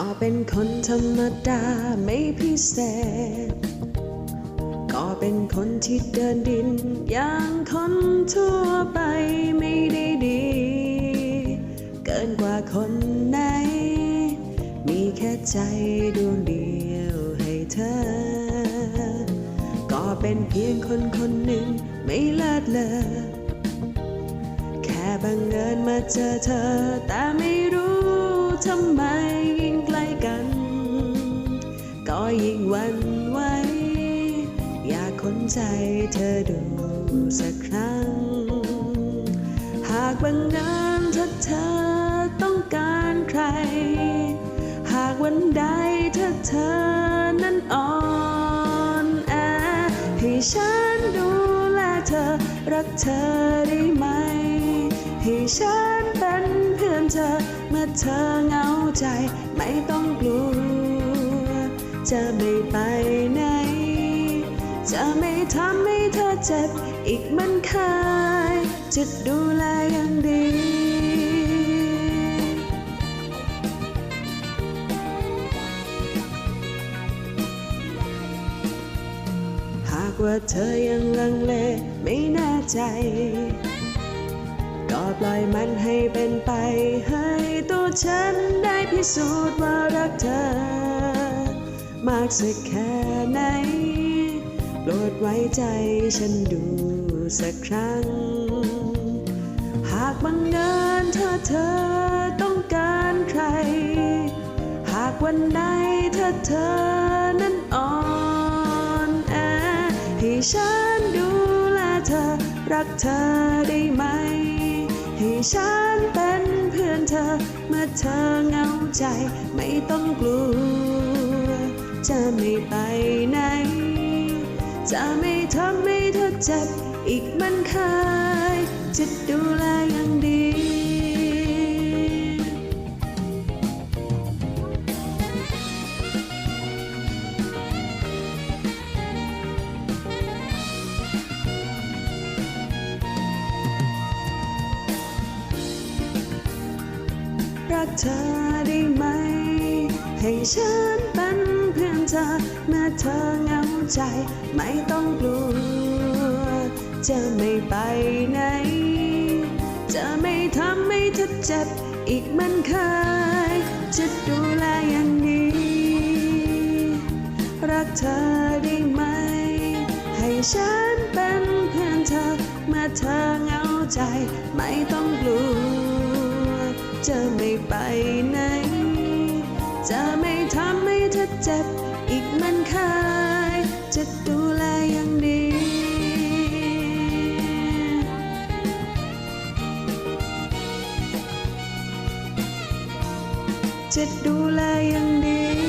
ก็เป็นคนธรรมดาไม่พิเศษ ก็เป็นคนที่เดินดิน อย่างคนทั่วไปไม่ได้ดี เกินกว่าคนไหน มีแค่ใจดวงเดียวให้เธอ ก็เป็นเพียงคนคนหนึ่งไม่เลิศเลอแค่บังเอิญมาเจอเธอแต่ไม่รู้ทำไม ยิ่งวันไหวอยากค้นใจเธอดูสักครั้ง หากบังเอิญถ้าเธอต้องการใคร หากวันใดถ้าเธอนั้นอ่อนแอให้ฉันดูแลเธอรักเธอได้ไหม ให้ฉันเป็นเพื่อนเธอเมื่อเธอเหงาใจไม่ต้องกลัว จะไม่ไปไหน จะไม่ทำให้เธอเจ็บอีกมันเคยจะดูแลอย่างดีหากว่าเธอยังลังเลไม่แน่ใจ ก็ปล่อยมันให้เป็นไป ให้ตัวฉันได้พิสูจน์ว่ารักเธอ มากสักแค่ไหน โปรดไว้ใจฉันดูสักครั้ง หากบังเอิญถ้าเธอต้องการใคร หากวันใดถ้าเธอนั้นอ่อนแอให้ฉันดูแลเธอรักเธอได้ไหม ให้ฉันเป็นเพื่อนเธอเมื่อเธอเหงาใจไม่ต้องกลัว จะไม่ไปไหน จะไม่ทำให้เธอเจ็บอีกมันเคยจะดูแลอย่างดีรักเธอได้ไหม ให้ฉันเป็น เธอเมื่อเธอเหงาใจ ไม่ต้องกลัว จะไม่ไปไหน จะไม่ทำให้เธอเจ็บอีกเหมันเคย จะดูแลอย่างดี รักเธอได้ไหม ให้ฉันเป็นเพื่อนเธอ เมื่อเธอเหงาใจ ไม่ต้องกลัว จะไม่ไปไหนจะไม่ทำให้เธอเจ็บ คาย จะดูแลอย่างดี จะดูแลอย่างดี